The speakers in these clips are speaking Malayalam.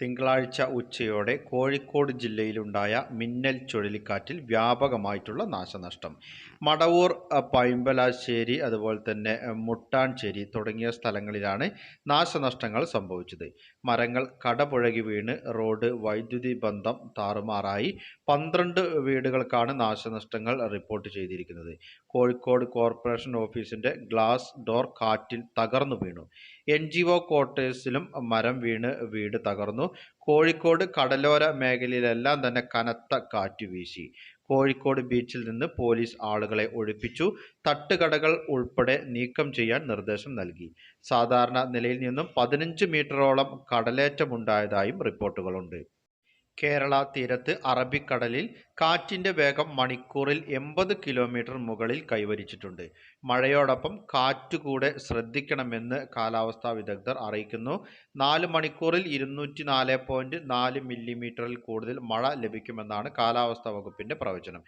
തിങ്കളാഴ്ച ഉച്ചയോടെ കോഴിക്കോട് ജില്ലയിലുണ്ടായ മിന്നൽ ചുഴലിക്കാറ്റിൽ വ്യാപകമായിട്ടുള്ള നാശനഷ്ടം. മടവൂർ പൈമ്പലാശ്ശേരി അതുപോലെ തന്നെ മുട്ടാൻശ്ശേരി തുടങ്ങിയ സ്ഥലങ്ങളിലാണ് നാശനഷ്ടങ്ങൾ സംഭവിച്ചത്. മരങ്ങൾ കടപുഴകി വീണ് റോഡ് വൈദ്യുതി ബന്ധം താറുമാറായി. പന്ത്രണ്ട് വീടുകൾക്കാണ് നാശനഷ്ടങ്ങൾ റിപ്പോർട്ട് ചെയ്തിരിക്കുന്നത്. കോഴിക്കോട് കോർപ്പറേഷൻ ഓഫീസിന്റെ ഗ്ലാസ് ഡോർ കാറ്റിൽ തകർന്നു വീണു. എൻ ജി ഒ ക്വാർട്ടേഴ്സിലും മരം വീണ് വീട് തകർന്നു. കോഴിക്കോട് കടലോര മേഖലയിലെല്ലാം തന്നെ കനത്ത കാറ്റ് വീശി. കോഴിക്കോട് ബീച്ചിൽ നിന്ന് പോലീസ് ആളുകളെ ഒഴിപ്പിച്ചു. തട്ടുകടകൾ ഉൾപ്പെടെ നീക്കം ചെയ്യാൻ നിർദ്ദേശം നൽകി. സാധാരണ നിലയിൽ നിന്നും പതിനഞ്ച് മീറ്ററോളം കടലേറ്റമുണ്ടായതായും റിപ്പോർട്ടുകളുണ്ട്. കേരള തീരത്ത് അറബിക്കടലിൽ കാറ്റിന്റെ വേഗം മണിക്കൂറിൽ എൺപത് കിലോമീറ്റർ മുകളിൽ കൈവരിച്ചിട്ടുണ്ട്. മഴയോടൊപ്പം കാറ്റ് കൂടെ ശ്രദ്ധിക്കണമെന്ന് കാലാവസ്ഥാ വിദഗ്ധർ അറിയിക്കുന്നു. നാല് മണിക്കൂറിൽ ഇരുന്നൂറ്റി നാല് പോയിന്റ് നാല് മില്ലിമീറ്ററിൽ കൂടുതൽ മഴ ലഭിക്കുമെന്നാണ് കാലാവസ്ഥാ വകുപ്പിന്റെ പ്രവചനം.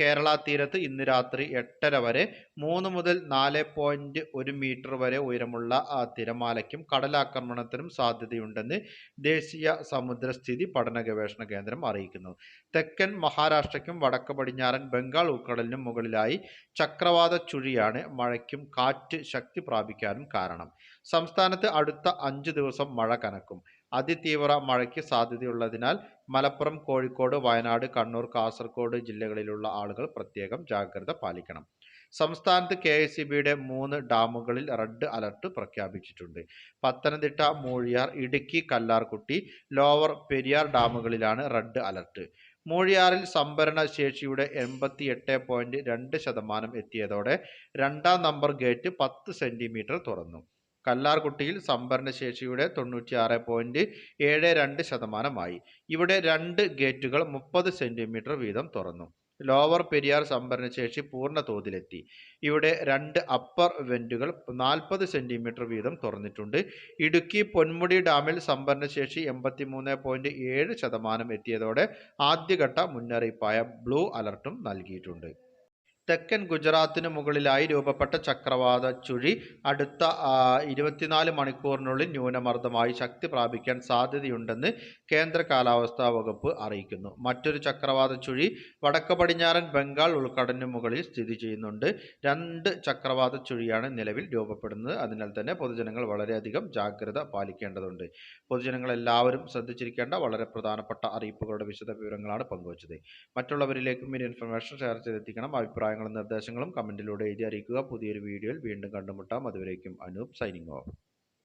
കേരള തീരത്ത് ഇന്ന് രാത്രി എട്ടര വരെ മൂന്ന് മുതൽ നാല് പോയിന്റ് ഒരു മീറ്റർ വരെ ഉയരമുള്ള തിരമാലയ്ക്കും കടലാക്രമണത്തിനും സാധ്യതയുണ്ടെന്ന് ദേശീയ സമുദ്രസ്ഥിതി പഠന ഗവേഷണ കേന്ദ്രം അറിയിക്കുന്നു. തെക്കൻ മഹാരാഷ്ട്രയ്ക്കും വടക്ക് പടിഞ്ഞാറൻ ബംഗാൾ ഉൾക്കടലിനും മുകളിലായി ചക്രവാത ചുഴിയാണ് മഴയ്ക്കും കാറ്റ് ശക്തി പ്രാപിക്കാനും കാരണം. സംസ്ഥാനത്ത് അടുത്ത അഞ്ച് ദിവസം മഴ കനക്കും. അതിതീവ്ര മഴയ്ക്ക് സാധ്യതയുള്ളതിനാൽ മലപ്പുറം കോഴിക്കോട് വയനാട് കണ്ണൂർ കാസർഗോഡ് ജില്ലകളിലുള്ള ആളുകൾ പ്രത്യേകം ജാഗ്രത പാലിക്കണം. സംസ്ഥാനത്ത് കെ എസ് സി ബിയുടെ മൂന്ന് ഡാമുകളിൽ റെഡ് അലർട്ട് പ്രഖ്യാപിച്ചിട്ടുണ്ട്. പത്തനംതിട്ട മൂഴിയാർ ഇടുക്കി കല്ലാർകുട്ടി ലോവർ പെരിയാർ ഡാമുകളിലാണ് റെഡ് അലർട്ട്. മൂഴിയാറിൽ സംഭരണ ശേഷിയുടെ എൺപത്തി എട്ട് പോയിന്റ് രണ്ട് ശതമാനം എത്തിയതോടെ രണ്ടാം നമ്പർ ഗേറ്റ് പത്ത് സെന്റിമീറ്റർ തുറന്നു. കല്ലാർകുട്ടിയിൽ സംഭരണ ശേഷിയുടെ തൊണ്ണൂറ്റിയാറ് പോയിന്റ് ഏഴ് രണ്ട് ശതമാനമായി. ഇവിടെ രണ്ട് ഗേറ്റുകൾ മുപ്പത് സെന്റിമീറ്റർ വീതം തുറന്നു. ലോവർ പെരിയാർ സംഭരണശേഷി പൂർണ തോതിലെത്തി. ഇവിടെ രണ്ട് അപ്പർ വെന്റുകൾ നാൽപ്പത് സെന്റിമീറ്റർ വീതം തുറന്നിട്ടുണ്ട്. ഇടുക്കി പൊന്മുടി ഡാമിൽ സംഭരണശേഷി എൺപത്തിമൂന്ന് പോയിന്റ് ഏഴ് ശതമാനം എത്തിയതോടെ ആദ്യഘട്ട മുന്നറിയിപ്പായ ബ്ലൂ അലർട്ടും നൽകിയിട്ടുണ്ട്. തെക്കൻ ഗുജറാത്തിന് മുകളിലായി രൂപപ്പെട്ട ചക്രവാത ചുഴി അടുത്ത ഇരുപത്തിനാല് മണിക്കൂറിനുള്ളിൽ ന്യൂനമർദ്ദമായി ശക്തി പ്രാപിക്കാൻ സാധ്യതയുണ്ടെന്ന് കേന്ദ്ര കാലാവസ്ഥാ വകുപ്പ് അറിയിക്കുന്നു. മറ്റൊരു ചക്രവാത ചുഴി വടക്ക് പടിഞ്ഞാറൻ ബംഗാൾ ഉൾക്കടലിന് മുകളിൽ സ്ഥിതി ചെയ്യുന്നുണ്ട്. രണ്ട് ചക്രവാത ചുഴിയാണ് നിലവിൽ രൂപപ്പെടുന്നത്. അതിനാൽ തന്നെ പൊതുജനങ്ങൾ വളരെയധികം ജാഗ്രത പാലിക്കേണ്ടതുണ്ട്. പൊതുജനങ്ങൾ എല്ലാവരും ശ്രദ്ധിച്ചിരിക്കേണ്ട വളരെ പ്രധാനപ്പെട്ട അറിയിപ്പുകളുടെ വിശദ വിവരങ്ങളാണ് പങ്കുവച്ചത്. മറ്റുള്ളവരിലേക്കും ഈ ഇൻഫർമേഷൻ ഷെയർ ചെയ്തെത്തിക്കണം. അഭിപ്രായങ്ങളും നിർദ്ദേശങ്ങളും കമന്റിലൂടെ എഴുതി അറിയിക്കുക. പുതിയൊരു വീഡിയോയിൽ വീണ്ടും കണ്ടുമുട്ടാം. അതുവരേക്കും അനൂപ് സൈനിങ് ഓഫ്.